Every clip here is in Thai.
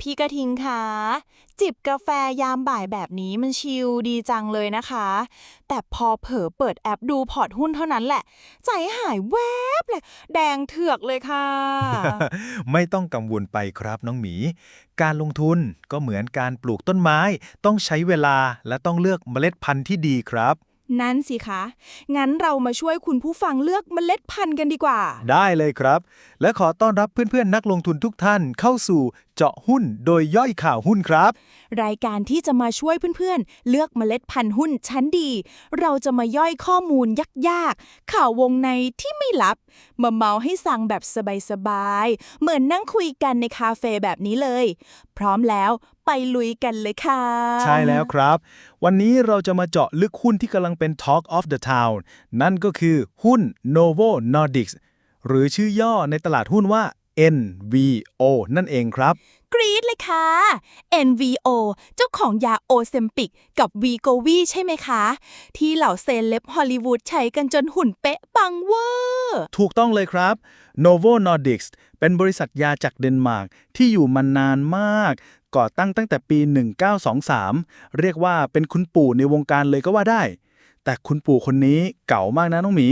พี่กระทิงคะจิบกาแฟยามบ่ายแบบนี้มันชิลดีจังเลยนะคะ แต่พอเผลอเปิดแอปดูพอร์ตหุ้นเท่านั้นแหละ ใจหายแวบเลย แดงเถือกเลยค่ะ ไม่ต้องกังวลไปครับน้องหมี การลงทุนก็เหมือนการปลูกต้นไม้ ต้องใช้เวลาและต้องเลือกเมล็ดพันธุ์ที่ดีครับ นั่นสิคะ งั้นเรามาช่วยคุณผู้ฟังเลือกเมล็ดพันธุ์กันดีกว่า ได้เลยครับ และขอต้อนรับเพื่อนๆนักลงทุนทุกท่านเข้าสู่ เจาะหุ้นโดยย่อยข่าวหุ้นครับ รายการที่จะมาช่วยเพื่อนๆ เลือกเมล็ดพันธุ์หุ้นชั้นดี เราจะมาย่อยข้อมูลยากๆ ข่าววงในที่ไม่ลับ มาเมาให้ฟังแบบสบายๆ เหมือนนั่งคุยกันในคาเฟ่แบบนี้เลย พร้อมแล้วไปลุยกันเลยค่ะ ใช่แล้วครับ วันนี้เราจะมาเจาะลึกหุ้นที่กำลังเป็น Talk of the Town นั่นก็คือหุ้น Novo Nordics หรือชื่อย่อในตลาดหุ้นว่า NVO นั่นเองครับ กรี๊ดเลยค่ะ NVO เจ้าของยาโอเซมปิกกับวีโกวีใช่ไหมคะ ที่เหล่าเซเลบฮอลลีวูดใช้กันจนหุ่นเป๊ะปังเวอร์ถูกต้องเลยครับ Novo Nordics เป็นบริษัทยาจากเดนมาร์กที่อยู่มานานมาก ก่อตั้งตั้งแต่ปี 1923 เรียกว่าเป็นคุณปู่ในวงการเลยก็ว่าได้ แต่คุณปู่คนนี้เก่ามากนะน้องหมี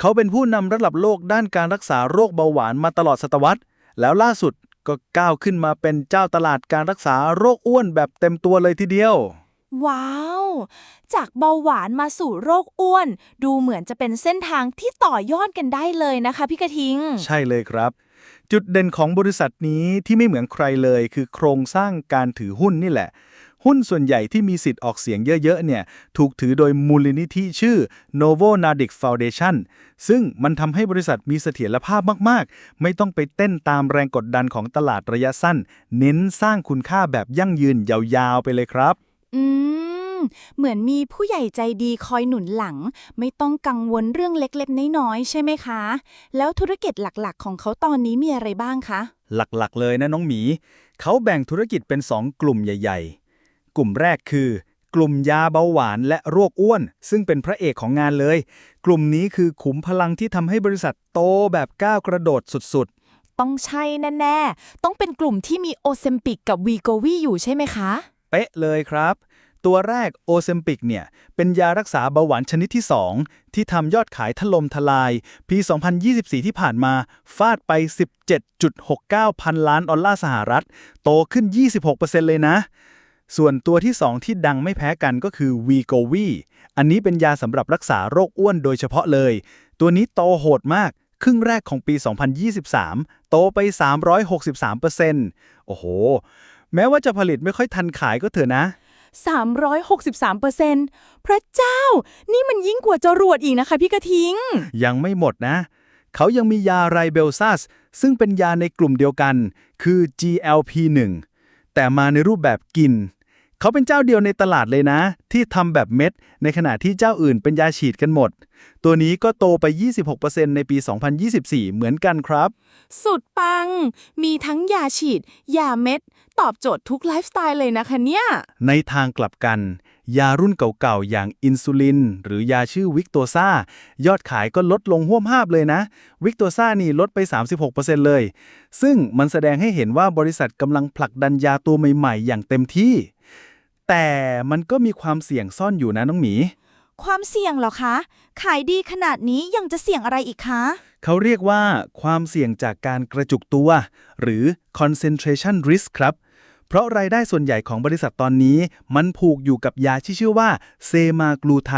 เขาเป็นผู้นำระดับโลกด้านการรักษาโรคเบาหวานมาตลอดศตวรรษ แล้วล่าสุดก็ก้าวขึ้นมาเป็นเจ้าตลาดการรักษาโรคอ้วนแบบเต็มตัวเลยทีเดียว ว้าว จากเบาหวานมาสู่โรคอ้วน ดูเหมือนจะเป็นเส้นทางที่ต่อยอดกันได้เลยนะคะพี่กระทิง ใช่เลยครับ จุดเด่นของบริษัทนี้ที่ไม่เหมือนใครเลย คือโครงสร้างการถือหุ้นนี่แหละ หุ้นส่วนใหญ่ที่มีสิทธิ์ออกเสียงเยอะๆเนี่ยถูกถือโดยมูลนิธิชื่อ Novo Nordic Foundation ซึ่งมันทำให้บริษัทมีเสถียรภาพมากๆ ไม่ต้องไปเต้นตามแรงกดดันของตลาดระยะสั้น เน้นสร้างคุณค่าแบบยั่งยืนยาวๆไปเลยครับ อืม เหมือนมีผู้ใหญ่ใจดีคอยหนุนหลัง ไม่ต้องกังวลเรื่องเล็กๆ น้อยๆ ใช่ไหมคะ แล้วธุรกิจหลักๆ ของเขาตอนนี้มีอะไรบ้างคะ หลักๆ เลยนะน้องหมี เขาแบ่งธุรกิจเป็น 2 กลุ่มใหญ่ ๆ กลุ่มแรกคือ กลุ่มยาเบาหวานและโรคอ้วน ซึ่งเป็นพระเอกของงานเลย กลุ่มนี้คือขุมพลังที่ทำให้บริษัทโตแบบก้าวกระโดดสุดต้องใช่แน่ๆ ต้องเป็นกลุ่มที่มีโอเซมปิกกับวีโกวีอยู่ใช่ไหมคะ ๆ เป๊ะเลยครับ ตัวแรกโอเซมปิกเนี่ย เป็นยารักษาเบาหวานชนิดที่ 2 ที่ทำยอดขายถล่มทลาย ปี 2024 ที่ผ่านมา ฟาดไป 17.69 พันล้านดอลลาร์สหรัฐ โตขึ้น 26%เลยนะ ส่วนตัวที่ 2 ที่ดังไม่แพ้กันก็คือ v ีโกวีอันนี้เป็นยาสำหรับรักษาโรคอ้วนโดยเฉพาะเลย ตัวนี้โตโหดมาก ครึ่งแรกของปี 2023 โตไป 363%โอ้โห แม้ว่าจะผลิตไม่ค่อยทันขายก็เถอะนะ 363%พระเจ้า นี่มันยิ่งกว่าจรวดอีกนะคะพี่กระทิง ยังไม่หมดนะ เขายังมียาไรเบลซัสซึ่งเป็นยาในกลุ่มเดียวกัน คือ GLP-1 แต่มาในรูปแบบกิน เขาเป็นเจ้าเดียวในตลาดเลยนะ ที่ทำแบบเม็ด ในขณะที่เจ้าอื่นเป็นยาฉีดกันหมด ตัวนี้ก็โตไป 26%ในปี 2024 เหมือนกันครับ สุดปัง มีทั้งยาฉีด ยาเม็ด ตอบโจทย์ทุกไลฟ์สไตล์เลยนะคะเนี่ย ในทางกลับกัน ยารุ่นเก่าๆ อย่างอินซูลิน หรือยาชื่อวิกโตซายอดขายก็ลดลงห้วมห้าบเลยนะ วิกโตซานี่ลดไป 36%เลย ซึ่งมันแสดงให้เห็นว่าบริษัทกำลังผลักดันยาตัวใหม่ๆ อย่างเต็มที่ แต่มันก็มีความเสี่ยงซ่อนอยู่นะน้องหมี ความเสี่ยงเหรอคะ ขายดีขนาดนี้ยังจะเสี่ยงอะไรอีกคะ เขาเรียกว่าความเสี่ยงจากการกระจุกตัว หรือ concentration risk ครับ เพราะรายได้ส่วนใหญ่ของบริษัทตอนนี้มันผูกอยู่กับยาที่ชื่อว่าเซมากลูไท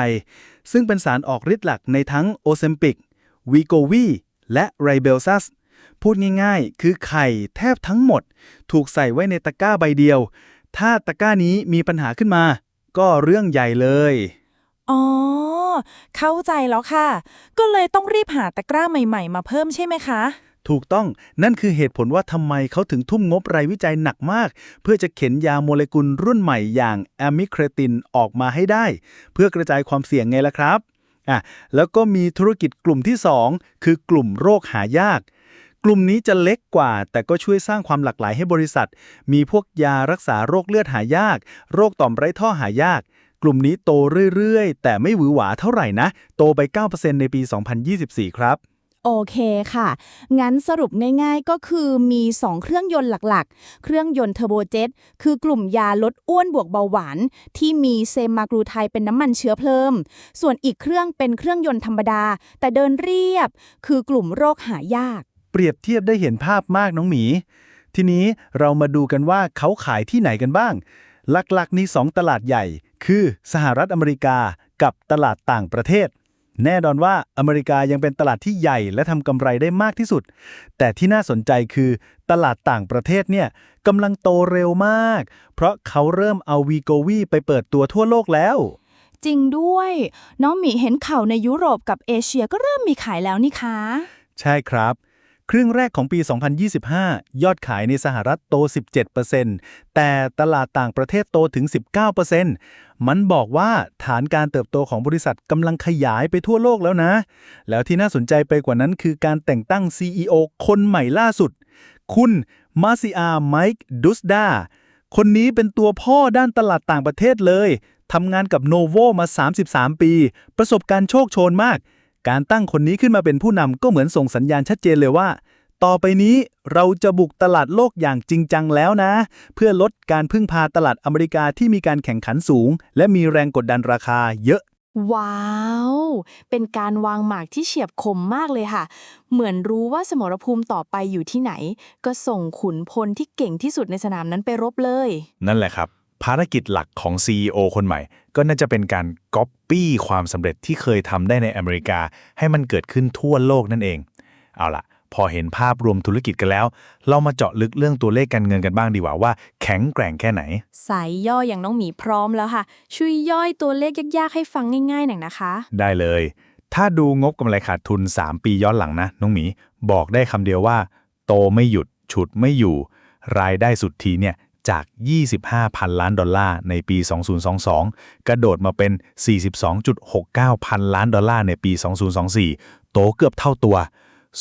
ซึ่งเป็นสารออกฤทธิ์หลักในทั้งโอเซมปิกวีโกวีและไรเบลซัสพูดง่ายๆ คือไข่แทบทั้งหมด ถูกใส่ไว้ในตะกร้าใบเดียว ถ้าตะกร้านี้มีปัญหาขึ้นมา ก็เรื่องใหญ่เลย อ๋อ เข้าใจแล้วค่ะ ก็เลยต้องรีบหาตะกร้าใหม่ๆ มาเพิ่มใช่ไหมคะ ถูกต้องนั่นคือเหตุผลว่าทำไมเขาถึงทุ่มงบรายวิจัยหนักมาก เพื่อจะเข็นยาโมเลกุลรุ่นใหม่อย่างแอมิเครตินออกมาให้ได้ เพื่อกระจายความเสี่ยงไงล่ะครับอะแล้วก็มีธุรกิจกลุ่มที่ 2 คือกลุ่มโรคหายาก กลุ่มนี้จะเล็กกว่า แต่ก็ช่วยสร้างความหลากหลายให้บริษัท มีพวกยารักษาโรคเลือดหายาก โรคต่อมไร้ท่อหายาก กลุ่มนี้โตเรื่อย ๆ แต่ไม่หวือหวาเท่าไหร่นะ โตไป 9%ในปี 2024 ครับโอเคค่ะ งั้นสรุปง่ายๆก็คือมี 2 เครื่องยนต์หลักๆ เครื่องยนต์เทอร์โบเจ็ตคือกลุ่มยาลดอ้วนบวกเบาหวาน ที่มีเซมากรูไทเป็นน้ำมันเชื้อเพลิมส่วนอีกเครื่องเป็นเครื่องยนต์ธรรมดา แต่เดินเรียบ คือกลุ่มโรคหายาก เปรียบเทียบได้เห็นภาพมากน้องหมี ทีนี้เรามาดูกันว่าเขาขายที่ไหนกันบ้าง หลักๆ นี้ 2 ตลาดใหญ่ คือสหรัฐอเมริกากับตลาดต่างประเทศ แน่นอนว่าอเมริกายังเป็นตลาดที่ใหญ่และทำกำไรได้มากที่สุด แต่ที่น่าสนใจคือตลาดต่างประเทศเนี่ยกำลังโตเร็วมาก เพราะเขาเริ่มเอาวีโกวีไปเปิดตัวทั่วโลกแล้ว จริงด้วย น้องหมีเห็นข่าวในยุโรปกับเอเชียก็เริ่มมีขายแล้วนี่คะ ใช่ครับ ครึ่งแรกของปี 2025 ยอดขายในสหรัฐโต 17%แต่ตลาดต่างประเทศโตถึง 19%มันบอกว่าฐานการเติบโตของบริษัทกำลังขยายไปทั่วโลกแล้วนะ แล้วที่น่าสนใจไปกว่านั้นคือการแต่งตั้ง CEO คนใหม่ล่าสุด คุณมาซิอาไมค์ดุสดาคนนี้เป็นตัวพ่อด้านตลาดต่างประเทศเลยทำงานกับโนโวมา 33 ปี ประสบการณ์โชคโชนมาก การตั้งคนนี้ขึ้นมาเป็นผู้นำก็เหมือนส่งสัญญาณชัดเจนเลยว่า ต่อไปนี้เราจะบุกตลาดโลกอย่างจริงจังแล้วนะ เพื่อลดการพึ่งพาตลาดอเมริกาที่มีการแข่งขันสูง และมีแรงกดดันราคาเยอะว้าว เป็นการวางหมากที่เฉียบคมมากเลยค่ะ เหมือนรู้ว่าสมรภูมิต่อไปอยู่ที่ไหน ก็ส่งขุนพลที่เก่งที่สุดในสนามนั้นไปรบเลย นั่นแหละครับ ภารกิจหลักของ CEO คนใหม่ ก็น่าจะเป็นการก๊อปปี้ความสำเร็จที่เคยทำได้ในอเมริกา ให้มันเกิดขึ้นทั่วโลกนั่นเอง เอาล่ะ พอเห็นภาพรวมธุรกิจกันแล้ว เรามาเจาะลึกเรื่องตัวเลขการเงินกันบ้างดีกว่าว่าแข็งแกร่งแค่ไหน สายย่ออย่างน้องหมีพร้อมแล้วค่ะ ช่วยย่อยตัวเลขยากๆให้ฟังง่ายๆหน่อยนะคะ ได้เลย ถ้าดูงบกำไรขาดทุน 3 ปีย้อนหลังนะ น้องหมีบอกได้คำเดียวว่า โตไม่หยุดฉุดไม่อยู่ รายได้สุดทีเนี่ย จาก 25,000 ล้านดอลลาร์ในปี 2022 กระโดดมาเป็น 42.69 พันล้านดอลลาร์ในปี 2024 โตเกือบเท่าตัว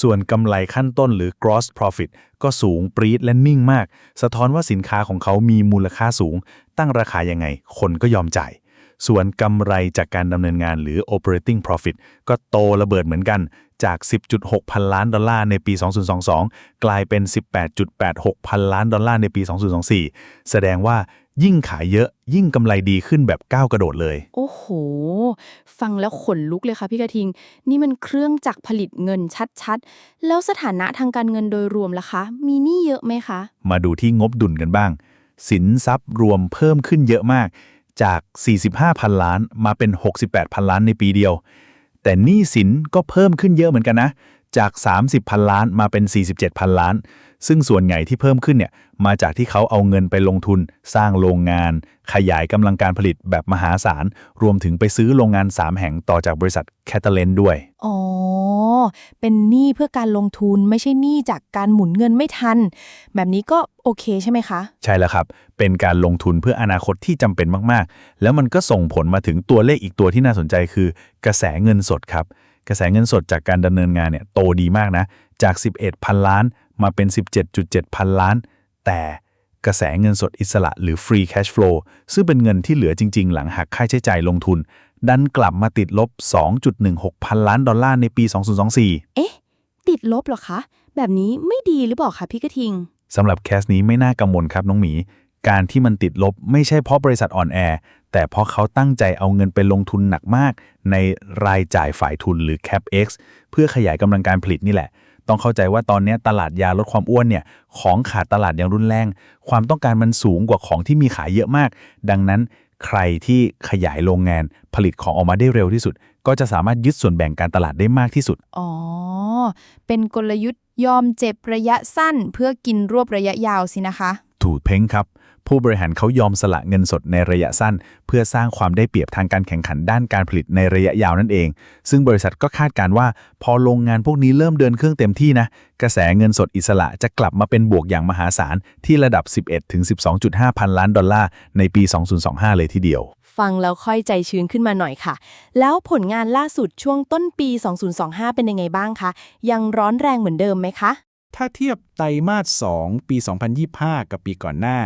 ส่วนกำไรขั้นต้นหรือ gross profit ก็สูงปรี๊ดและนิ่งมาก สะท้อนว่าสินค้าของเขามีมูลค่าสูง ตั้งราคายังไง คนก็ยอมจ่าย ส่วนกำไรจากการดำเนินงานหรือ operating profit ก็โตระเบิดเหมือนกันจาก 10.6 พันล้านดอลลาร์ในปี 2022 กลายเป็น 18.86 พันล้านดอลลาร์ในปี 2024 แสดงว่ายิ่งขายเยอะยิ่งกำไรดีขึ้นแบบก้าวกระโดดเลย โอ้โห ฟังแล้วขนลุกเลยค่ะพี่กระทิง นี่มันเครื่องจักรผลิตเงินชัดๆ แล้วสถานะทางการเงินโดยรวมล่ะคะ มีหนี้เยอะไหมคะ มาดูที่งบดุลกันบ้าง สินทรัพย์รวมเพิ่มขึ้นเยอะมาก จาก 45พันล้านมาเป็น 68พันล้านในปีเดียว แต่หนี้สินก็เพิ่มขึ้นเยอะเหมือนกันนะ จาก 30พันล้านมาเป็น 47พันล้าน ซึ่งส่วนใหญ่ที่เพิ่มขึ้นเนี่ยมาจากที่เขาเอาเงินไปลงทุน สร้างโรงงาน ขยายกำลังการผลิตแบบมหาศาล รวมถึงไปซื้อโรงงาน 3 แห่งต่อจากบริษัทแคทเทเลนด้วย อ๋อ เป็นหนี้เพื่อการลงทุนไม่ใช่หนี้จากการหมุนเงินไม่ทัน แบบนี้ก็โอเคใช่ไหมคะ ใช่แล้วครับ เป็นการลงทุนเพื่ออนาคตที่จำเป็นมากๆ แล้วมันก็ส่งผลมาถึงตัวเลขอีกตัวที่น่าสนใจคือ กระแสเงินสดครับ กระแสเงินสดจากการดำเนินงานเนี่ยโตดีมากนะ จาก 11 พันล้าน มาเป็น 17.7 พันล้าน แต่กระแสเงินสดอิสระหรือ free cash flow ซึ่งเป็นเงินที่เหลือจริง ๆ หลังหักค่าใช้จ่ายลงทุน ดันกลับมาติดลบ 2.16 พันล้านดอลลาร์ในปี 2024 เอ๊ะ ติดลบเหรอคะ แบบนี้ไม่ดีหรือเปล่าคะพี่กระทิง สำหรับแคสนี้ไม่น่ากังวลครับน้องหมี การที่มันติดลบไม่ใช่เพราะบริษัทอ่อนแอ แต่เพราะเขาตั้งใจเอาเงินไปลงทุนหนักมาก ในรายจ่ายฝ่ายทุนหรือ CapEx เพื่อขยายกำลังการผลิตนี่แหละ ต้องเข้าใจว่าตอนนี้ตลาดยาลดความอ้วนเนี่ยของขาดตลาดอย่างรุนแรง ความต้องการมันสูงกว่าของที่มีขายเยอะมาก ดังนั้น ใครที่ขยายโรงงานผลิตของออกมาได้เร็วที่สุด ก็จะสามารถยึดส่วนแบ่งการตลาดได้มากที่สุด อ๋อ เป็นกลยุทธ์ยอมเจ็บระยะสั้นเพื่อกินรวบระยะยาวสินะคะ ถูกเพ้งครับ ผู้บริหารเขายอมสละเงินสดในระยะสั้น เพื่อสร้างความได้เปรียบทางการแข่งขันด้านการผลิตในระยะยาวนั่นเอง ซึ่งบริษัทก็คาดการณ์ว่า พอโรงงานพวกนี้เริ่มเดินเครื่องเต็มที่นะ กระแสเงินสดอิสระจะกลับมาเป็นบวกอย่างมหาศาล ที่ระดับ 11ถึง12.5 พันล้านดอลลาร์ในปี 2025 เลยทีเดียวฟังแล้วค่อยใจชื้นขึ้นมาหน่อยค่ะ แล้วผลงานล่าสุดช่วงต้นปี 2025 เป็นยังไงบ้างคะ ยังร้อนแรงเหมือนเดิมไหมคะ ถ้าเทียบไตรมาส 2 ปี 2025 กับปีก่อนหน้า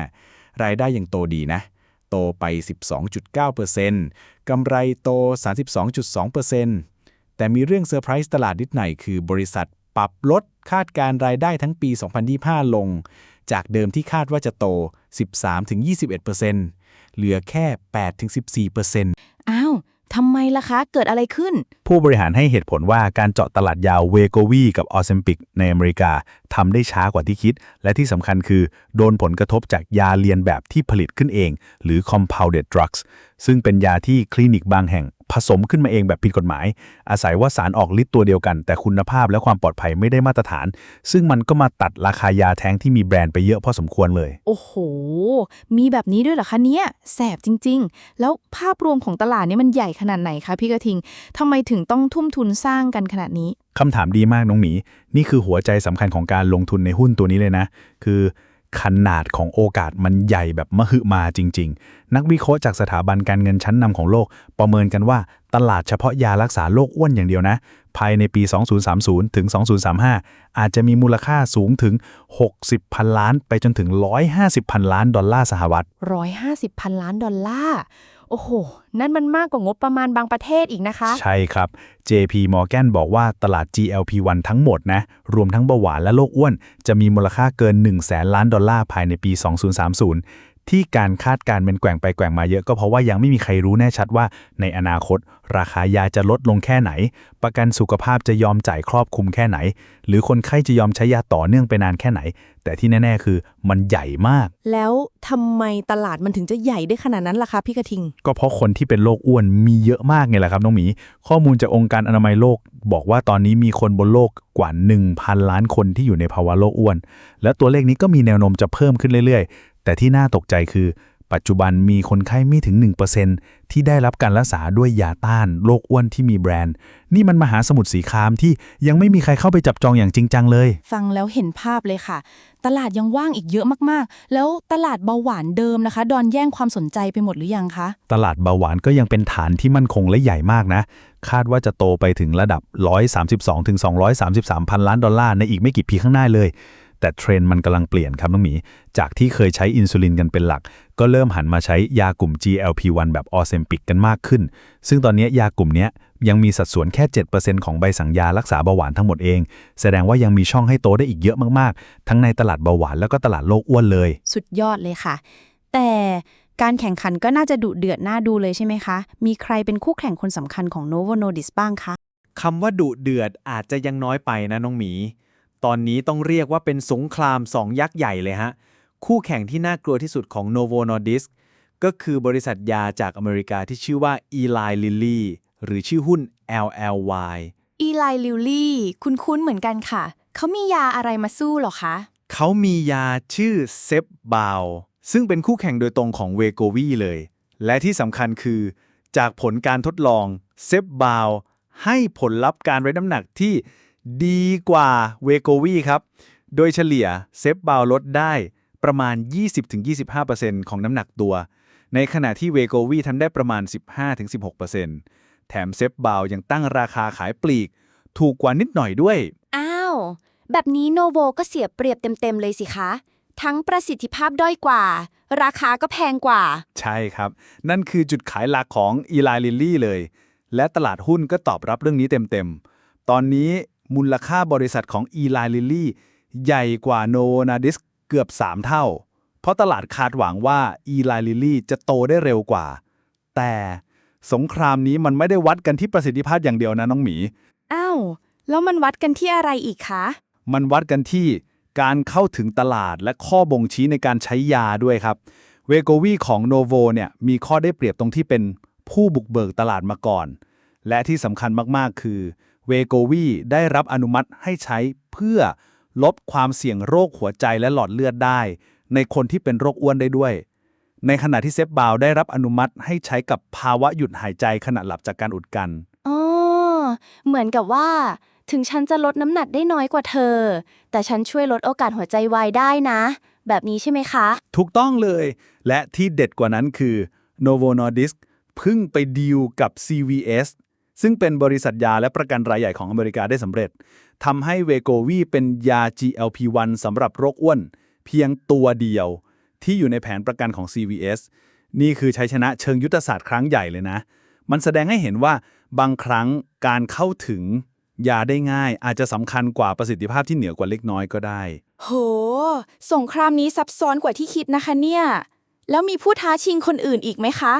รายได้ยังโตดีนะ โตไป 12.9%กำไรโต 32.2%แต่มีเรื่องเซอร์ไพรส์ตลาดนิดหน่อยคือบริษัทปรับลดคาดการรายได้ทั้งปี 2025 ลง จากเดิมที่คาดว่าจะโต 13-21%เหลือแค่ 8-14%อ้าว ทำไมล่ะคะ เกิดอะไรขึ้น ผู้บริหารให้เหตุผลว่าการเจาะตลาดยาวเวโกวีกับออ z มปิกในอเมริกาทำได้ช้ากว่าที่คิด และที่สำคัญคือโดนผลกระทบจากยาเลียนแบบที่ผลิตขึ้นเอง หรือ compounded drugs ซึ่งเป็นยาที่คลินิกบางแห่ง ผสมขึ้นมาเองแบบผิดกฎหมาย อาศัยว่าสารออกฤทธิ์ตัวเดียวกัน แต่คุณภาพและความปลอดภัยไม่ได้มาตรฐาน ซึ่งมันก็มาตัดราคายาแท้งที่มีแบรนด์ไปเยอะพอสมควรเลย โอ้โห มีแบบนี้ด้วยเหรอคะเนี่ยแสบจริง ๆ แล้วภาพรวมของตลาดเนี่ยมันใหญ่ขนาดไหนคะพี่กระทิงทำไมถึงต้องทุ่มทุนสร้างกันขนาดนี้คำถามดีมากน้องหมี นี่คือหัวใจสำคัญของการลงทุนในหุ้นตัวนี้เลยนะ คือ ขนาดของโอกาสมันใหญ่แบบมหึมาจริง ๆ นักวิเคราะห์จากสถาบันการเงินชั้นนำของโลก ประเมินกันว่าตลาดเฉพาะยารักษาโรคอ้วนอย่างเดียวนะ ภายในปี 2030 ถึง 2035 อาจจะมีมูลค่าสูงถึง 60 พันล้าน ไปจนถึง 150 พันล้านดอลลาร์สหรัฐ 150 พันล้านดอลลาร์ โอ้โห นั่นมันมากกว่างบประมาณบางประเทศอีกนะคะ ใช่ครับ JP Morgan บอกว่าตลาด GLP-1 ทั้งหมดนะ รวมทั้งเบาหวานและโรคอ้วน จะมีมูลค่าเกิน 1 0 0 0 0แสนล้านดอลลาร์ภายในปี 2030 ที่การคาดการณ์เป็นแกว่งไปแกว่งมาเยอะก็เพราะว่ายังไม่มีใครรู้แน่ชัดว่า ในอนาคต ราคายาจะลดลงแค่ไหน ประกันสุขภาพจะยอมจ่ายครอบคลุมแค่ไหน หรือคนไข้จะยอมใช้ยาต่อเนื่องไปนานแค่ไหน แต่ที่แน่ ๆ คือมันใหญ่มาก แล้วทำไมตลาดมันถึงจะใหญ่ได้ขนาดนั้นล่ะคะพี่กระทิง ก็เพราะคนที่เป็นโรคอ้วนมีเยอะมากไงแหละครับน้องหมี ข้อมูลจากองค์การอนามัยโลก บอกว่าตอนนี้มีคนบนโลกกว่า 1,000 ล้านคนที่อยู่ในภาวะโรคอ้วน และตัวเลขนี้ก็มีแนวโน้มจะเพิ่มขึ้นเรื่อยๆ แต่ที่น่าตกใจคือ ปัจจุบันมีคนไข้ไม่ถึง 1%ที่ได้รับการรักษาด้วยยาต้านโรคอ้วนที่มีแบรนด์ นี่มันมหาสมุทรสีครามที่ยังไม่มีใครเข้าไปจับจองอย่างจริงจังเลย ฟังแล้วเห็นภาพเลยค่ะ ตลาดยังว่างอีกเยอะมากๆ แล้วตลาดเบาหวานเดิมนะคะ ดอนแย่งความสนใจไปหมดหรือยังคะ ตลาดเบาหวานก็ยังเป็นฐานที่มั่นคงและใหญ่มากนะ คาดว่าจะโตไปถึงระดับ 132ถึง233 พันล้านดอลลาร์ในอีกไม่กี่ปีข้างหน้าเลย แต่เทรนด์มันกำลังเปลี่ยนครับน้องหมี จากที่เคยใช้อินซูลินกันเป็นหลัก ก็เริ่มหันมาใช้ยากลุ่ม GLP-1 แบบออเซมปิกกันมากขึ้น ซึ่งตอนนี้ยากลุ่มเนี้ยยังมีสัดส่วนแค่ 7%ของใบสั่งยารักษาเบาหวานทั้งหมดเอง แสดงว่ายังมีช่องให้โตได้อีกเยอะมากๆ ทั้งในตลาดเบาหวานแล้วก็ตลาดโลกอ้วนเลย สุดยอดเลยค่ะ แต่การแข่งขันก็น่าจะดุเดือดน่าดูเลยใช่ไหมคะ มีใครเป็นคู่แข่งคนสำคัญของ Novo Nordisk บ้างคะคำว่าดุเดือดอาจจะยังน้อยไปนะน้องหมี ตอนนี้ต้องเรียกว่าเป็นสงครามสองยักษ์ใหญ่เลยฮะ คู่แข่งที่น่ากลัวที่สุดของ Novo Nordisk ก็คือบริษัทยาจากอเมริกาที่ชื่อว่า Eli Lilly หรือชื่อหุ้น LLY อีไลลิลลี่คุ้นๆเหมือนกันค่ะ เขามียาอะไรมาสู้เหรอคะ เขามียาชื่อเซฟบาวซึ่งเป็นคู่แข่งโดยตรงของเวโกวีเลย และที่สำคัญคือ จากผลการทดลองเซฟบาวให้ผลลัพธ์การลดน้ำหนักที่ ดีกว่าเวโกวีครับ โดยเฉลี่ยเซฟบาวลดได้ประมาณ 20-25%ของน้ำหนักตัว ในขณะที่เวโกวีทำได้ประมาณ 15-16%แถมเซฟบาวยังตั้งราคาขายปลีก ถูกกว่านิดหน่อยด้วย อ้าว แบบนี้โนโวก็เสียเปรียบเต็ม ๆ เลยสิคะ ทั้งประสิทธิภาพด้อยกว่า ราคาก็แพงกว่า ใช่ครับ นั่นคือจุดขายหลักของ Eli Lilly เลย และตลาดหุ้นก็ตอบรับเรื่องนี้เต็ม ๆ ตอนนี้ มูลค่าบริษัทของ Eli Lilly ใหญ่กว่า Novo Nordisk เกือบ 3 เท่า เพราะตลาดคาดหวังว่า Eli Lilly จะโตได้เร็วกว่า แต่สงครามนี้มันไม่ได้วัดกันที่ประสิทธิภาพอย่างเดียวนะน้องหมี อ้าว แล้วมันวัดกันที่อะไรอีกคะ มันวัดกันที่การเข้าถึงตลาดและข้อบ่งชี้ในการใช้ยาด้วยครับ เวโกวีของโนโวเนี่ยมีข้อได้เปรียบตรงที่เป็นผู้บุกเบิกตลาดมาก่อน และที่สำคัญมากๆ คือ เวโกวีได้รับอนุมัติให้ใช้เพื่อลดความเสี่ยงโรคหัวใจและหลอดเลือดได้ ในคนที่เป็นโรคอ้วนได้ด้วย ในขณะที่เซฟบาวได้รับอนุมัติให้ใช้กับภาวะหยุดหายใจขณะหลับจากการอุดกัน อ๋อ เหมือนกับว่า ถึงฉันจะลดน้ำหนักได้น้อยกว่าเธอ แต่ฉันช่วยลดโอกาสหัวใจวายได้นะ แบบนี้ใช่ไหมคะ ถูกต้องเลย และที่เด็ดกว่านั้นคือ Novo Nordisk เพิ่งไปดีลกับ CVS ซึ่งเป็นบริษัทยาและประกันรายใหญ่ของอเมริกาได้สำเร็จทำให้เวโกวีเป็นยา GLP-1 สำหรับโรคอ้วน เพียงตัวเดียว ที่อยู่ในแผนประกันของ CVS นี่คือชัยชนะเชิงยุทธศาสตร์ครั้งใหญ่เลยนะ มันแสดงให้เห็นว่าบางครั้งการเข้าถึงยาได้ง่าย อาจจะสำคัญกว่าประสิทธิภาพที่เหนือกว่าเล็กน้อยก็ได้ โห สงครามนี้ซับซ้อนกว่าที่คิดนะคะเนี่ย แล้วมีผู้ท้าชิงคนอื่นอีกไหมคะ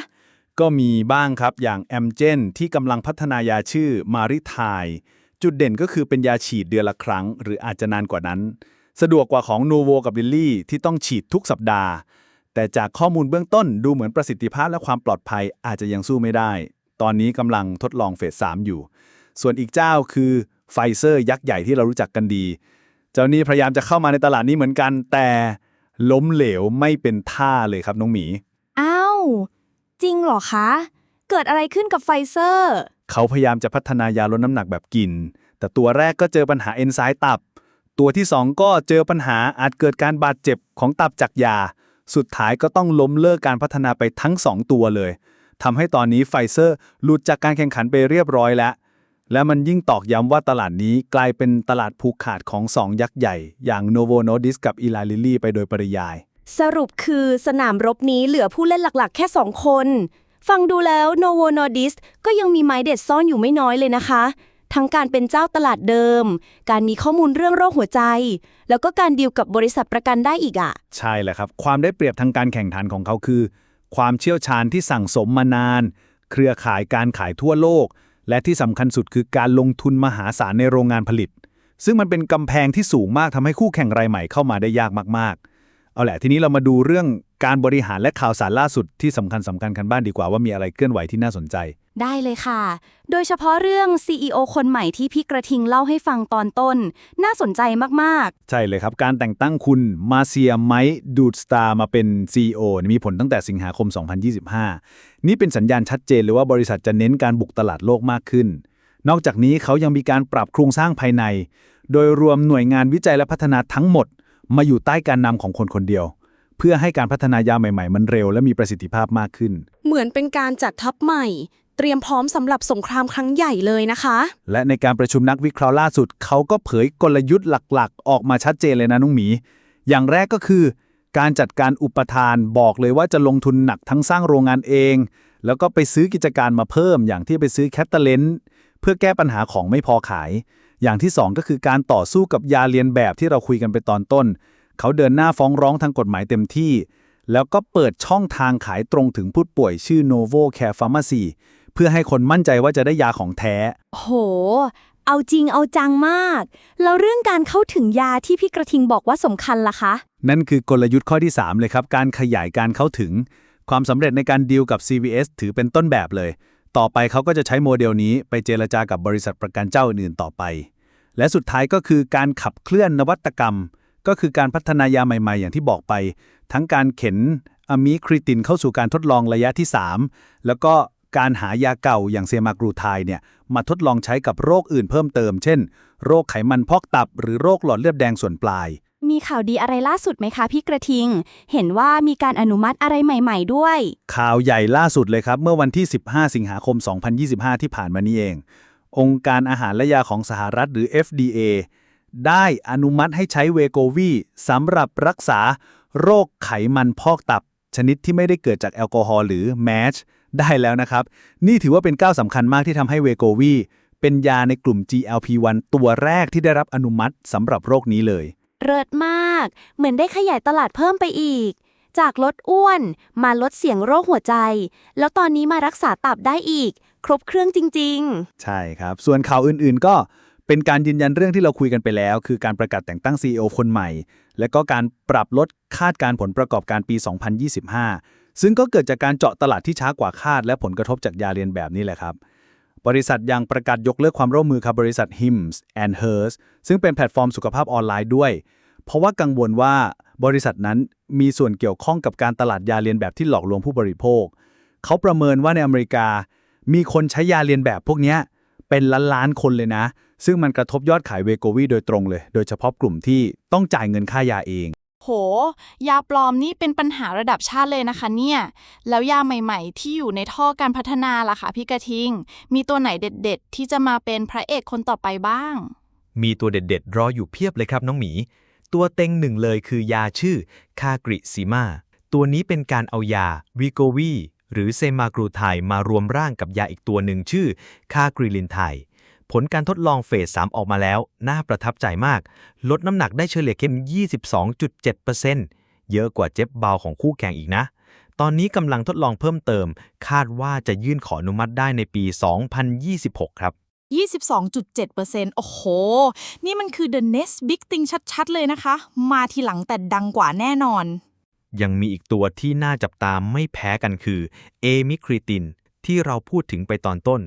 ก็มีบ้างครับอย่างแอมเจนที่กำลังพัฒนายาชื่อมาริทายจุดเด่นก็คือเป็นยาฉีดเดือนละครั้ง หรืออาจจะนานกว่านั้น สะดวกกว่าของนูโวกับลิลลี่ที่ต้องฉีดทุกสัปดาห์ แต่จากข้อมูลเบื้องต้นดูเหมือนประสิทธิภาพและความปลอดภัยอาจจะยังสู้ไม่ได้ ตอนนี้กำลังทดลองเฟส 3 อยู่ ส่วนอีกเจ้าคือไฟเซอร์ยักษ์ใหญ่ที่เรารู้จักกันดี เจ้านี้พยายามจะเข้ามาในตลาดนี้เหมือนกัน แต่ล้มเหลวไม่เป็นท่าเลยครับน้องหมีอ้าว จริงเหรอคะ เกิดอะไรขึ้นกับไฟเซอร์ เขาพยายามจะพัฒนายาลดน้ำหนักแบบกิน แต่ตัวแรกก็เจอปัญหาเอนไซม์ตับ ตัวที่ 2 ก็เจอปัญหาอาจเกิดการบาดเจ็บของตับจากยา สุดท้ายก็ต้องล้มเลิกการพัฒนาไปทั้ง 2 ตัวเลยทำให้ตอนนี้ไฟเซอร์หลุดจากการแข่งขันไปเรียบร้อยแล้ว และมันยิ่งตอกย้ำว่าตลาดนี้กลายเป็นตลาดผูกขาดของสองยักษ์ใหญ่ อย่าง Novo Nordisk กับ Eli Lilly ไปโดยปริยาย สรุปคือสนามรบนี้เหลือผู้เล่นหลักๆ แค่2คน ฟังดูแล้ว Novo Nordisk ก็ยังมีไม้เด็ดซ่อนอยู่ไม่น้อยเลยนะคะ ทั้งการเป็นเจ้าตลาดเดิม การมีข้อมูลเรื่องโรคหัวใจ แล้วก็การดีลกับบริษัทประกันได้อีกอะใช่แหละครับ ความได้เปรียบทางการแข่งขันของเขาคือ ความเชี่ยวชาญที่สั่งสมมานาน เครือข่ายการขายทั่วโลก และที่สำคัญสุดคือการลงทุนมหาศาลในโรงงานผลิต ซึ่งมันเป็นกำแพงที่สูงมากทำให้คู่แข่งรายใหม่เข้ามาได้ยากมากๆ เอาแหละทีนี้เรามาดูเรื่องการบริหารและข่าวสารล่าสุดที่สำคัญสำคัญกันบ้างดีกว่าว่ามีอะไรเคลื่อนไหวที่น่าสนใจ ได้เลยค่ะ โดยเฉพาะเรื่อง CEO คนใหม่ที่พี่กระทิงเล่าให้ฟังตอนต้น น่าสนใจมากใช่เลยครับ การแต่งตั้งคุณมาเซียไมค์ดูดสตาร์มาเป็น CEO มีผลตั้งแต่สิงหาคม 2025 นี่เป็นสัญญาณชัดเจนเลยว่าบริษัทจะเน้นการบุกตลาดโลกมากขึ้น นอกจากนี้เขายังมีการปรับโครงสร้างภายใน โดยรวมหน่วยงานวิจัยและพัฒนาทั้งหมด มาอยู่ใต้การนำของคนคนเดียว เพื่อให้การพัฒนายาใหม่ ๆ มันเร็วและมีประสิทธิภาพมากขึ้น เหมือนเป็นการจัดทัพใหม่ เตรียมพร้อมสำหรับสงครามครั้งใหญ่เลยนะคะ และในการประชุมนักวิเคราะห์ล่าสุด เขาก็เผยกลยุทธ์หลักๆ ออกมาชัดเจนเลยนะน้องหมี อย่างแรกก็คือ การจัดการอุปทานบอกเลยว่าจะลงทุนหนักทั้งสร้างโรงงานเอง แล้วก็ไปซื้อกิจการมาเพิ่มอย่างที่ไปซื้อแคตเตอร์เลนเพื่อแก้ปัญหาของไม่พอขาย อย่างที่สองก็คือการต่อสู้กับยาเลียนแบบที่เราคุยกันไปตอนต้น เขาเดินหน้าฟ้องร้องทางกฎหมายเต็มที่ แล้วก็เปิดช่องทางขายตรงถึงผู้ป่วยชื่อ Novo Care Pharmacy เพื่อให้คนมั่นใจว่าจะได้ยาของแท้ๆโห เอาจริงเอาจังมาก แล้วเรื่องการเข้าถึงยาที่พี่กระทิงบอกว่าสำคัญล่ะคะ นั่นคือกลยุทธ์ข้อที่ 3 เลยครับ การขยายการเข้าถึง ความสำเร็จในการดีลกับ CVS ถือเป็นต้นแบบเลย ต่อไปเขาก็จะใช้โมเดลนี้ไปเจรจากับบริษัทประกันเจ้าอื่นๆต่อไป และสุดท้ายก็คือการขับเคลื่อนนวัตกรรม ก็คือการพัฒนายาใหม่ ๆ อย่างที่บอกไป ทั้งการเข็นอะมิคริตินเข้าสู่การทดลองระยะที่ 3 แล้วก็การหายาเก่าอย่างเซมากรูไทเนี่ยมาทดลองใช้กับโรคอื่นเพิ่มเติม เช่น โรคไขมันพอกตับ หรือโรคหลอดเลือดแดงส่วนปลาย มีข่าวดีอะไรล่าสุดไหมคะพี่กระทิง เห็นว่ามีการอนุมัติอะไรใหม่ ๆ ด้วย ข่าวใหญ่ล่าสุดเลยครับ เมื่อวันที่ 15 สิงหาคม 2025 ที่ผ่านมานี้เอง องค์การอาหารและยาของสหรัฐหรือ FDA ได้อนุมัติให้ใช้เวโกวีสำหรับรักษาโรคไขมันพอกตับ ชนิดที่ไม่ได้เกิดจากแอลกอฮอล์หรือ MASH ได้แล้วนะครับ นี่ถือว่าเป็นก้าวสำคัญมากที่ทำให้เวโกวีเป็นยาในกลุ่ม GLP-1 ตัวแรกที่ได้รับอนุมัติสำหรับโรคนี้เลย เลิศมาก เหมือนได้ขยายตลาดเพิ่มไปอีก จากลดอ้วนมาลดเสี่ยงโรคหัวใจ แล้วตอนนี้มารักษาตับได้อีก ครบเครื่องจริง ๆ ใช่ครับ ส่วนข่าวอื่นๆก็เป็นการยืนยันเรื่องที่เราคุยกันไปแล้ว คือการประกาศแต่งตั้ง CEO คนใหม่ และก็การปรับลดคาดการผลประกอบการปี 2025 ซึ่งก็เกิดจากการเจาะตลาดที่ช้ากว่าคาด และผลกระทบจากยาเรียนแบบนี้แหละครับ บริษัทยังประกาศยกเลิกความร่วมมือกับบริษัท Hims and Hers ซึ่งเป็นแพลตฟอร์มสุขภาพออนไลน์ด้วย เพราะว่ากังวลว่าบริษัทนั้นมีส่วนเกี่ยวข้องกับการตลาดยาเรียนแบบที่หลอกลวงผู้บริโภค เขาประเมินว่าในอเมริกา มีคนใช้ยาเรียนแบบพวกนี้เป็นล้านล้านคนเลยนะ ซึ่งมันกระทบยอดขายเวโกวีโดยตรงเลย โดยเฉพาะกลุ่มที่ต้องจ่ายเงินค่ายาเอง โห ยาปลอมนี่เป็นปัญหาระดับชาติเลยนะคะเนี่ย แล้วยาใหม่ๆ ที่อยู่ในท่อการพัฒนาล่ะคะพี่กระทิง มีตัวไหนเด็ดๆ ที่จะมาเป็นพระเอกคนต่อไปบ้าง มีตัวเด็ดๆ รออยู่เพียบเลยครับน้องหมี ตัวเต็งหนึ่งเลยคือยาชื่อคากริซิมา ตัวนี้เป็นการเอายาวิโกวีหรือเซมากรูไทมารวมร่างกับยาอีกตัวหนึ่งชื่อคากริลินไท ผลการทดลองเฟส 3 ออกมาแล้ว น่าประทับใจมาก ลดน้ำหนักได้เฉลี่ยเข้ม 22.7%เยอะกว่าเจ็บเบาของคู่แข่งอีกนะ ตอนนี้กำลังทดลองเพิ่มเติม คาดว่าจะยื่นขออนุมัติได้ในปี 2026 ครับ22.7%โอ้โห นี่มันคือ the next big thing ชัดๆ เลยนะคะ มาทีหลังแต่ดังกว่าแน่นอน ยังมีอีกตัวที่น่าจับตามไม่แพ้กันคือเอมิคริติน ที่เราพูดถึงไปตอนต้น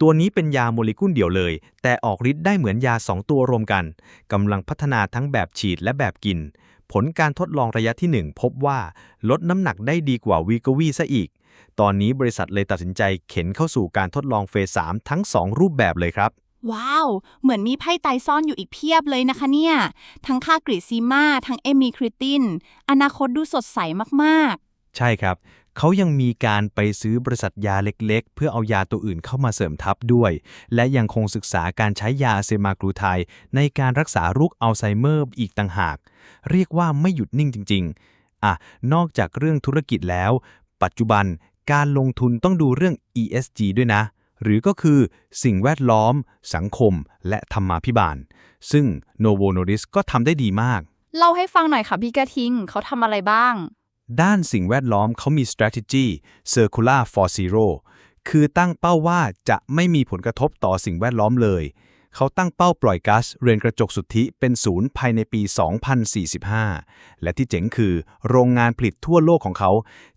ตัวนี้เป็นยาโมเลกุลเดี่ยวเลย แต่ออกฤทธิ์ได้เหมือนยา 2 ตัวรวมกันกำลังพัฒนาทั้งแบบฉีดและแบบกิน ผลการทดลองระยะที่ 1 พบว่าลดน้ำหนักได้ดีกว่าวีกวีซะอีก ตอนนี้บริษัทเลยตัดสินใจเข็นเข้าสู่การทดลองเฟส3ทั้ง 2 รูปแบบเลยครับว้าว เหมือนมีไพ่ไตรซ่อนอยู่อีกเพียบเลยนะคะเนี่ย ทั้งค่ากริซีมาทั้งเอมิคริติน อนาคตดูสดใสมาก ๆ ใช่ครับ เขายังมีการไปซื้อบริษัทยาเล็กๆ เพื่อเอายาตัวอื่นเข้ามาเสริมทับด้วย และยังคงศึกษาการใช้ยาเซมากรูไทในการรักษาโรคอัลไซเมอร์อีกต่างหาก เรียกว่าไม่หยุดนิ่งจริง ๆ อะ นอกจากเรื่องธุรกิจแล้ว ปัจจุบันการลงทุนต้องดูเรื่อง ESG ด้วยนะ หรือก็คือสิ่งแวดล้อม สังคม และธรรมาภิบาล ซึ่ง Novo Nordisk ก็ทำได้ดีมาก เล่าให้ฟังหน่อยค่ะพี่กระทิงเขาทำอะไรบ้าง ด้านสิ่งแวดล้อมเขามี strategy circular for zero คือตั้งเป้าว่าจะไม่มีผลกระทบต่อสิ่งแวดล้อมเลย เขาตั้งเป้าปล่อยก๊าซเรือนกระจกสุทธิเป็นศูนย์ภายในปี 2045 และที่เจ๋งคือโรงงานผลิตทั่วโลกของเขา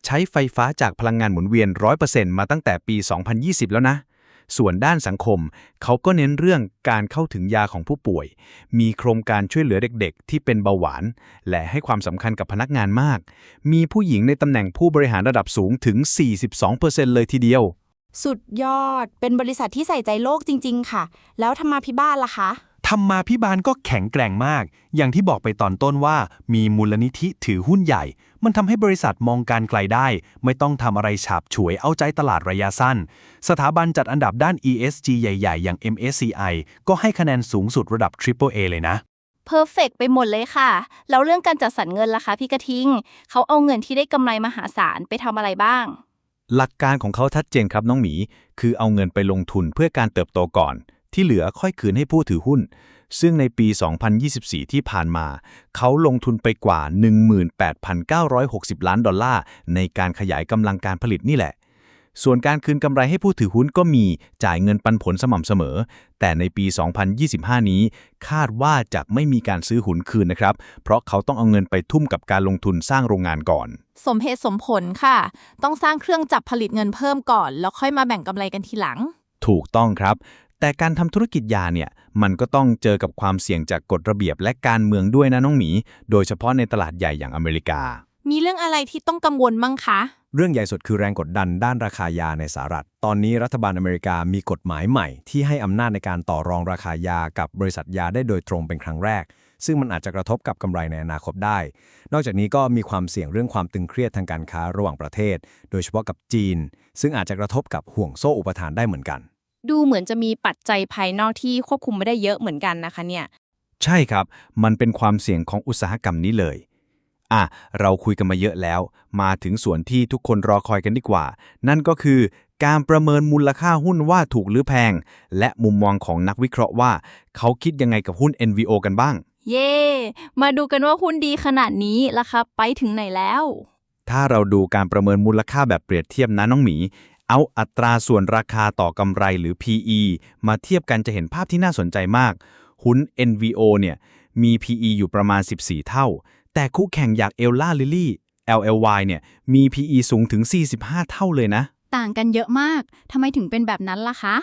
ใช้ไฟฟ้าจากพลังงานหมุนเวียน 100%มาตั้งแต่ปี 2020 แล้วนะ ส่วนด้านสังคม เขาก็เน้นเรื่องการเข้าถึงยาของผู้ป่วย มีโครงการช่วยเหลือเด็กๆ ที่เป็นเบาหวาน และให้ความสำคัญกับพนักงานมาก มีผู้หญิงในตำแหน่งผู้บริหารระดับสูงถึง 42%เลยทีเดียว สุดยอดเป็นบริษัทที่ใส่ใจโลกจริง ๆ ค่ะ แล้วธรรมาพิบ้านล่ะคะ ธรรมาพิบาลก็แข็งแกร่งมาก อย่างที่บอกไปตอนต้นว่า มีมูลนิธิถือหุ้นใหญ่ มันทำให้บริษัทมองการไกลได้ ไม่ต้องทำอะไรฉาบฉวยเอาใจตลาดระยะสั้น สถาบันจัดอันดับด้าน ESG ใหญ่ๆ อย่าง MSCI ก็ให้คะแนนสูงสุดระดับ Triple A เลยนะเพอร์เฟกไปหมดเลยค่ะ แล้วเรื่องการจัดสรรเงินล่ะคะพี่กระทิง เขาเอาเงินที่ได้กำไรมหาศาลไปทำอะไรบ้าง หลักการของเขาชัดเจนครับน้องหมี คือเอาเงินไปลงทุนเพื่อการเติบโตก่อน ที่เหลือค่อยคืนให้ผู้ถือหุ้น ซึ่งในปี 2024 ที่ผ่านมา เขาลงทุนไปกว่า 18,960 ล้านดอลลาร์ ในการขยายกำลังการผลิตนี่แหละ ส่วนการคืนกำไรให้ผู้ถือหุ้นก็มีจ่ายเงินปันผลสม่ำเสมอ แต่ในปี 2025 นี้ คาดว่าจะไม่มีการซื้อหุ้นคืนนะครับ เพราะเขาต้องเอาเงินไปทุ่มกับการลงทุนสร้างโรงงานก่อน สมเหตุสมผลค่ะ ต้องสร้างเครื่องจับผลิตเงินเพิ่มก่อน แล้วค่อยมาแบ่งกำไรกันทีหลัง ถูกต้องครับ แต่การทำธุรกิจยาเนี่ยมันก็ต้องเจอกับความเสี่ยงจากกฎระเบียบและการเมืองด้วยนะน้องหมี โดยเฉพาะในตลาดใหญ่อย่างอเมริกา มีเรื่องอะไรที่ต้องกังวลบ้างคะ เรื่องใหญ่สุดคือแรงกดดันด้านราคายาในสหรัฐ ตอนนี้รัฐบาลอเมริกามีกฎหมายใหม่ ที่ให้อำนาจในการต่อรองราคายากับบริษัทยาได้โดยตรงเป็นครั้งแรก ซึ่งมันอาจจะกระทบกับกำไรในอนาคตได้ นอกจากนี้ก็มีความเสี่ยงเรื่องความตึงเครียดทางการค้าระหว่างประเทศ โดยเฉพาะกับจีน ซึ่งอาจจะกระทบกับห่วงโซ่อุปทานได้เหมือนกัน ดูเหมือนจะมีปัจจัยภายนอกที่ควบคุมไม่ได้เยอะเหมือนกันนะคะเนี่ย ใช่ครับ มันเป็นความเสี่ยงของอุตสาหกรรมนี้เลย อะ เราคุยกันมาเยอะแล้ว มาถึงส่วนที่ทุกคนรอคอยกันดีกว่า นั่นก็คือการประเมินมูลค่าหุ้นว่าถูกหรือแพง และมุมมองของนักวิเคราะห์ว่า เขาคิดยังไงกับหุ้น NVO กันบ้าง เย่ มาดูกันว่าหุ้นดีขนาดนี้ราคาไปถึงไหนแล้ว ถ้าเราดูการประเมินมูลค่าแบบเปรียบเทียบนะน้องหมี เอาอัตราส่วนราคาต่อกำไรหรือ PE มาเทียบกันจะเห็นภาพที่น่าสนใจมาก หุ้น NVO เนี่ยมี PE อยู่ประมาณ 14 เท่า แต่คู่แข่งอย่างเอลล่าลิลี่ LLY เนี่ยมี PE สูงถึง 45 เท่าเลยนะ ต่างกันเยอะมาก ทำไมถึงเป็นแบบนั้นล่ะคะ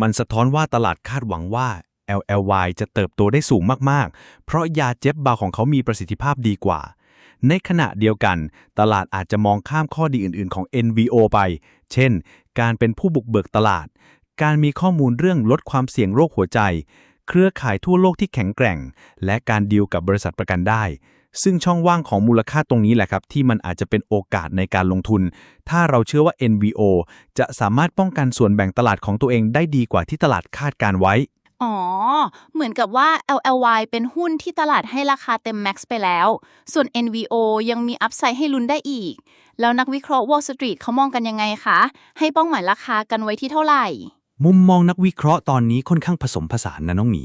มันสะท้อนว่าตลาดคาดหวังว่า LLY จะเติบโตได้สูงมาก ๆ เพราะยาเจ็บเบาของเขามีประสิทธิภาพดีกว่า ในขณะเดียวกัน ตลาดอาจจะมองข้ามข้อดีอื่น ๆ ของ NVO ไป เช่น การเป็นผู้บุกเบิกตลาด การมีข้อมูลเรื่องลดความเสี่ยงโรคหัวใจ เครือข่ายทั่วโลกที่แข็งแกร่ง และการดีลกับบริษัทประกันได้ ซึ่งช่องว่างของมูลค่าตรงนี้แหละครับ ที่มันอาจจะเป็นโอกาสในการลงทุน ถ้าเราเชื่อว่า NVO จะสามารถป้องกันส่วนแบ่งตลาดของตัวเองได้ดีกว่าที่ตลาดคาดการไว้ อ๋อ เหมือนกับว่า LLY เป็นหุ้นที่ตลาดให้ราคาเต็มแม็กซ์ไปแล้ว ส่วน NVO ยังมีอัพไซด์ให้ลุ้นได้อีก แล้วนักวิเคราะห์ Wall Street เขามองกันยังไงคะ ให้เป้าหมายราคากันไว้ที่เท่าไหร่ มุมมองนักวิเคราะห์ตอนนี้ค่อนข้างผสมผสานนะน้องหมี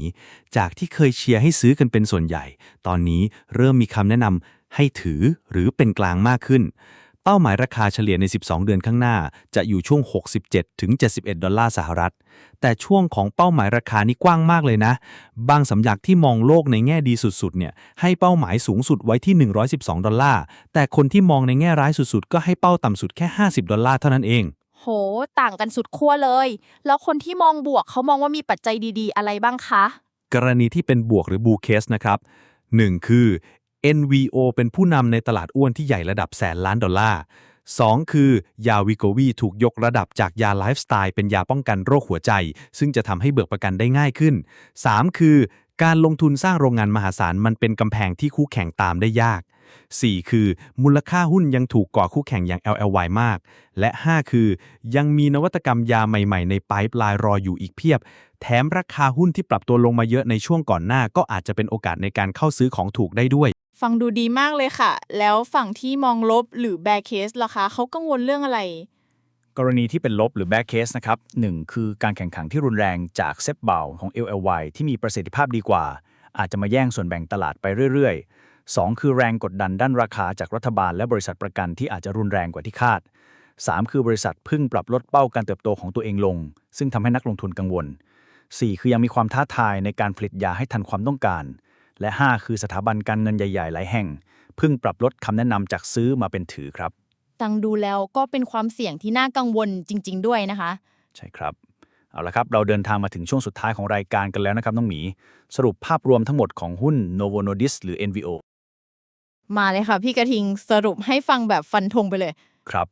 จากที่เคยเชียร์ให้ซื้อกันเป็นส่วนใหญ่ ตอนนี้เริ่มมีคำแนะนำให้ถือหรือเป็นกลางมากขึ้น เป้าหมายราคาเฉลี่ยใน 12 เดือนข้างหน้า จะอยู่ช่วง 67 ถึง 71 ดอลลาร์สหรัฐ แต่ช่วงของเป้าหมายราคานี่กว้างมากเลยนะ บางสำนักที่มองโลกในแง่ดีสุดๆ เนี่ย ให้เป้าหมายสูงสุดไว้ที่ 112 ดอลลาร์ แต่คนที่มองในแง่ร้ายสุดๆ ก็ให้เป้าต่ำสุดแค่ 50 ดอลลาร์เท่านั้นเอง โห ต่างกันสุดขั้วเลย แล้วคนที่มองบวกเขามองว่ามีปัจจัยดีๆ อะไรบ้างคะ กรณีที่เป็นบวกหรือบูเคสนะครับ 1. คือ NVO เป็นผู้นำในตลาดอ้วนที่ใหญ่ระดับแสนล้านดอลลาร์ 2. คือยาวิโกวีถูกยกระดับจากยาไลฟ์สไตล์เป็นยาป้องกันโรคหัวใจ ซึ่งจะทำให้เบิกประกันได้ง่ายขึ้น 3. คือ การลงทุนสร้างโรงงานมหาศาลมันเป็นกำแพงที่คู่แข่งตามได้ยาก 4. คือ มูลค่าหุ้นยังถูกกว่าคู่แข่งอย่าง LLY มาก และ 5 คือ ยังมีนวัตกรรมยาใหม่ๆ ในไพป์ไลน์รออยู่อีกเพียบ แถมราคาหุ้นที่ปรับตัวลงมาเยอะในช่วงก่อนหน้าก็อาจจะเป็นโอกาสในการเข้าซื้อของถูกได้ด้วย ฟังดูดีมากเลยค่ะ แล้วฝั่งที่มองลบหรือ bear case ล่ะคะเขากังวลเรื่องอะไร กรณีที่เป็นลบหรือ bad case นะครับหนึ่งคือการแข่งขันที่รุนแรงจากเซฟเบลของ LLY ที่มีประสิทธิภาพดีกว่า อาจจะมาแย่งส่วนแบ่งตลาดไปเรื่อยๆ 2 คือแรงกดดันด้านราคาจากรัฐบาลและบริษัทประกันที่อาจจะรุนแรงกว่าที่คาด 3 คือบริษัทเพึ่งปรับลดเป้าการเติบโตของตัวเองลง ซึ่งทำให้นักลงทุนกังวล 4 คือยังมีความท้าทายในการผลิตยาให้ทันความต้องการ และ 5 คือสถาบันการเงินใหญ่ ๆ หลายแห่ง เพึ่งปรับลดคำแนะนำจากซื้อมาเป็นถือครับตังดูแล้วก็เป็นความเสี่ยงที่น่ากังวลจริง ๆ ด้วยนะคะ ใช่ครับ เอาละครับ เราเดินทางมาถึงช่วงสุดท้ายของรายการกันแล้วนะครับน้องหมี สรุปภาพรวมทั้งหมดของหุ้น Novo Nordisk หรือ NVO มาเลยค่ะ พี่กระทิงสรุปให้ฟังแบบฟันธงไปเลย ครับ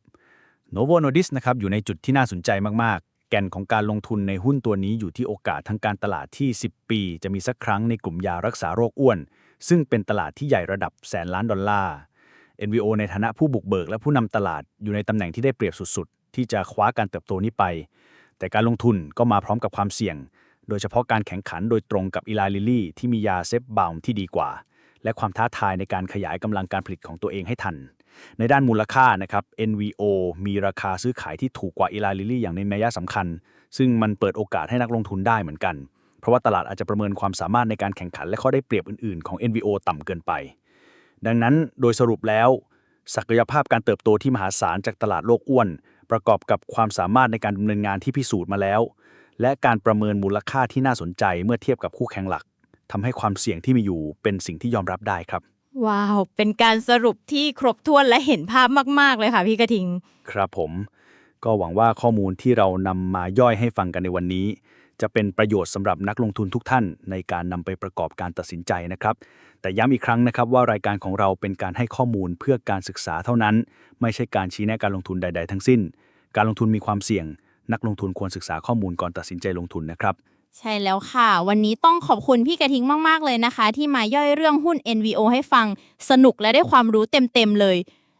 Novo Nordisk นะครับอยู่ในจุดที่น่าสนใจมากๆ แก่นของการลงทุนในหุ้นตัวนี้อยู่ที่โอกาสทางการตลาดที่ 10 ปี จะมีสักครั้งในกลุ่มยารักษาโรคอ้วน ซึ่งเป็นตลาดที่ใหญ่ระดับแสนล้านดอลลาร์ NVO ในฐานะผู้บุกเบิกและผู้นำตลาดอยู่ในตำแหน่งที่ได้เปรียบสุดๆ ที่จะคว้าการเติบโตนี้ไป แต่การลงทุนก็มาพร้อมกับความเสี่ยง โดยเฉพาะการแข่งขันโดยตรงกับอีลาลิลี่ที่มียาเซฟบาลที่ดีกว่า และความท้าทายในการขยายกำลังการผลิตของตัวเองให้ทัน ในด้านมูลค่านะครับ NVO มีราคาซื้อขายที่ถูกกว่าอีลาลิลี่อย่างในนัยสำคัญ ซึ่งมันเปิดโอกาสให้นักลงทุนได้เหมือนกัน เพราะว่าตลาดอาจจะประเมินความสามารถในการแข่งขัน และข้อได้เปรียบอื่นๆของ NVO ต่ำเกินไป ดังนั้นโดยสรุปแล้ว ศักยภาพการเติบโตที่มหาศาลจากตลาดโลกอ้วน ประกอบกับความสามารถในการดำเนินงานที่พิสูจน์มาแล้ว และการประเมินมูลค่าที่น่าสนใจเมื่อเทียบกับคู่แข่งหลักทำให้ความเสี่ยงที่มีอยู่เป็นสิ่งที่ยอมรับได้ครับ ว้าว เป็นการสรุปที่ครบถ้วนและเห็นภาพมาก ๆ เลยค่ะพี่กระทิง ครับผม ก็หวังว่าข้อมูลที่เรานำมาย่อยให้ฟังกันในวันนี้ จะเป็นประโยชน์สำหรับนักลงทุนทุกท่าน ในการนำไปประกอบการตัดสินใจนะครับ แต่ย้ำอีกครั้งนะครับว่ารายการของเราเป็นการให้ข้อมูลเพื่อการศึกษาเท่านั้น ไม่ใช่การชี้แนะการลงทุนใด ๆ ทั้งสิ้น การลงทุนมีความเสี่ยง นักลงทุนควรศึกษาข้อมูลก่อนตัดสินใจลงทุนนะครับ ใช่แล้วค่ะ วันนี้ต้องขอบคุณพี่กระทิงมาก ๆ เลยนะคะ ที่มาย่อยเรื่องหุ้น NVO ให้ฟังสนุกและได้ความรู้เต็ม ๆ เลย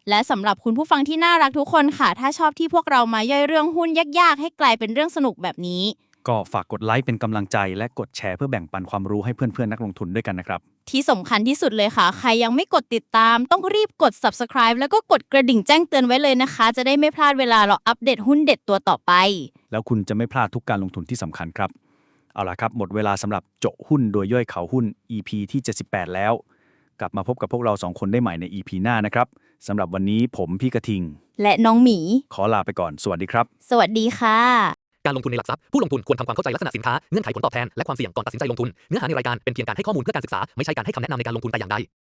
และสำหรับคุณผู้ฟังที่น่ารักทุกคนค่ะ ถ้าชอบที่พวกเรามาย่อยเรื่องหุ้นยากๆ ให้กลายเป็นเรื่องสนุกแบบนี้ ก็ฝากกดไลค์เป็นกำลังใจ และกดแชร์เพื่อแบ่งปันความรู้ให้เพื่อนๆนักลงทุนด้วยกันนะครับ ที่สำคัญที่สุดเลยค่ะ ใครยังไม่กดติดตาม ต้องรีบกด subscribe แล้วก็กดกระดิ่งแจ้งเตือนไว้เลยนะคะ จะได้ไม่พลาดเวลาเราอัปเดตหุ้นเด็ดตัวต่อไป แล้วคุณจะไม่พลาดทุกการลงทุนที่สำคัญครับ เอาล่ะครับ หมดเวลาสำหรับเจาะหุ้นโดยย่อยเขาหุ้น EP ที่ 78 แล้ว กลับมาพบกับพวกเราสองคนได้ใหม่ใน EP หน้านะครับสำหรับวันนี้ผมพี่กระทิง และน้องหมี ขอลาไปก่อน สวัสดีครับ สวัสดีค่ะ การลงทุนในหลักทรัพย์ผู้ลงทุนควรทำความเข้าใจลักษณะสินค้าเงื่อนไขผลตอบแทนและความเสี่ยงก่อนตัดสินใจลงทุนเนื้อหาในรายการเป็นเพียงการให้ข้อมูลเพื่อการศึกษาไม่ใช่การให้คำแนะนำในการลงทุนแต่อย่างใด